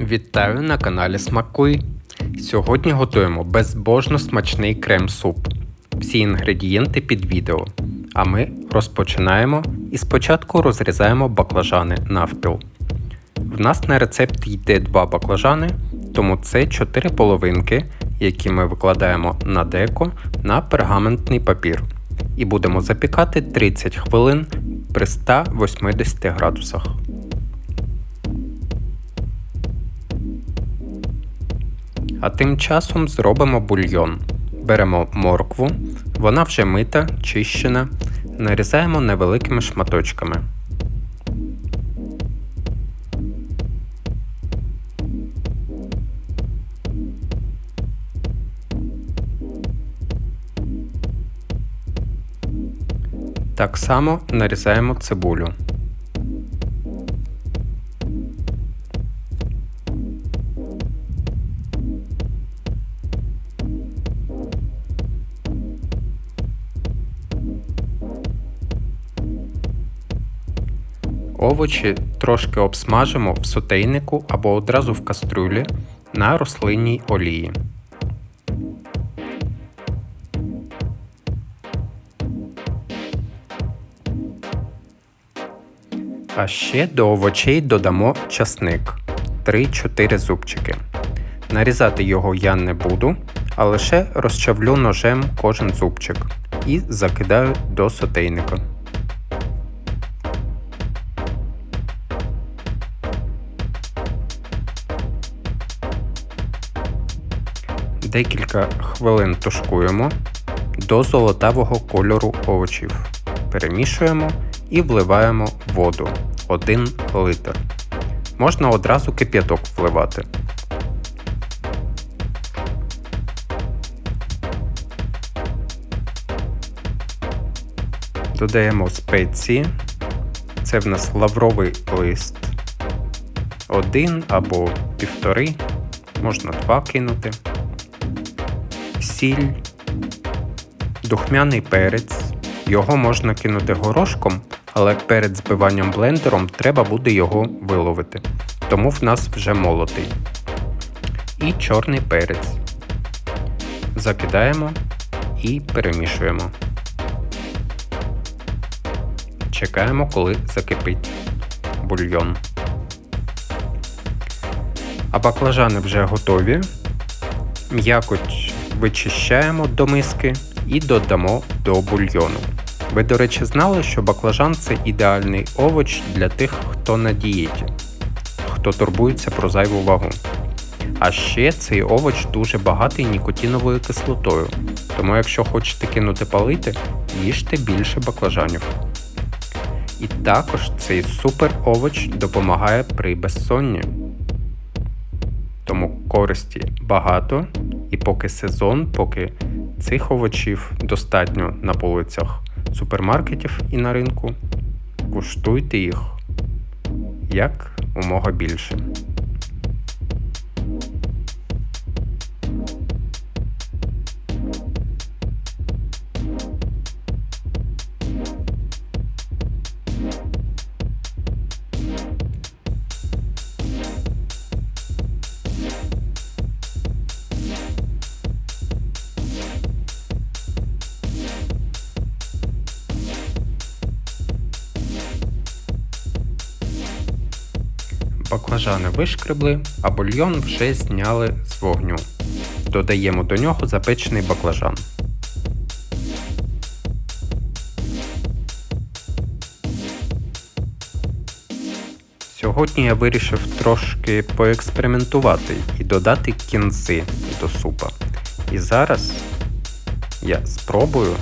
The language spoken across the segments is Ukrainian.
Вітаю на каналі Смакуй. Сьогодні готуємо безбожно смачний крем-суп. Всі інгредієнти під відео. А ми розпочинаємо і спочатку розрізаємо баклажани навпіл. В нас на рецепт йде два баклажани, тому це 4 половинки, які ми викладаємо на деко на пергаментний папір. І будемо запікати 30 хвилин при 180 градусах. А тим часом зробимо бульйон. Беремо моркву, вона вже мита, чищена, нарізаємо невеликими шматочками. Так само нарізаємо цибулю. Овочі трошки обсмажимо в сотейнику або одразу в кастрюлі на рослинній олії. А ще до овочей додамо часник 3-4 зубчики. Нарізати його я не буду, а лише розчавлю ножем кожен зубчик і закидаю до сотейника. Декілька хвилин тушкуємо до золотавого кольору овочів. Перемішуємо і вливаємо воду 1 литр. Можна одразу кип'яток вливати. Додаємо спеції. Це в нас лавровий лист. Один або півтори, можна два кинути сіль, духмяний перець. Його можна кинути горошком, але перед збиванням блендером треба буде його виловити. Тому в нас вже молотий. І чорний перець. Закидаємо і перемішуємо. Чекаємо, коли закипить бульйон. А баклажани вже готові. М'якоть вичищаємо до миски і додамо до бульйону. Ви, до речі, знали, що баклажан це ідеальний овоч для тих, хто на дієті, хто турбується про зайву вагу. А ще цей овоч дуже багатий нікотиновою кислотою, тому якщо хочете кинути палити, їжте більше баклажанів. І також цей супер овоч допомагає при безсонні. Тому користі багато, і поки сезон, поки цих овочів достатньо на полицях супермаркетів і на ринку, куштуйте їх як умога більше. Баклажани вишкребли, а бульйон вже зняли з вогню. Додаємо до нього запечений баклажан. Сьогодні я вирішив трошки поекспериментувати і додати кінзи до супа. І зараз я спробую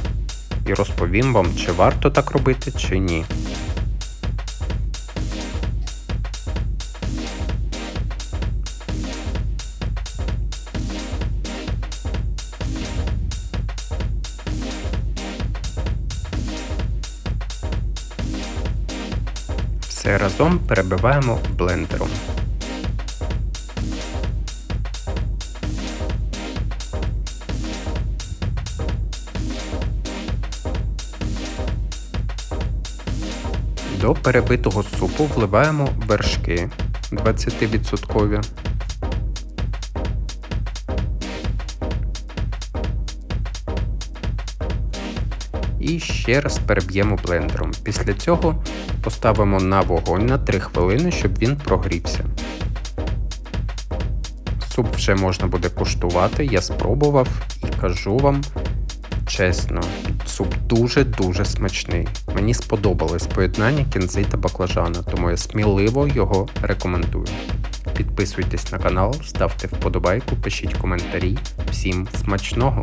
і розповім вам, чи варто так робити, чи ні. Все разом перебиваємо блендером. До перебитого супу вливаємо вершки 20%. І ще раз переб'ємо блендером. Після цього поставимо на вогонь на 3 хвилини, щоб він прогрівся. Суп вже можна буде куштувати, я спробував і кажу вам чесно, суп дуже-дуже смачний. Мені сподобалось поєднання кінзи та баклажана, тому я сміливо його рекомендую. Підписуйтесь на канал, ставте вподобайку, пишіть коментарі. Всім смачного!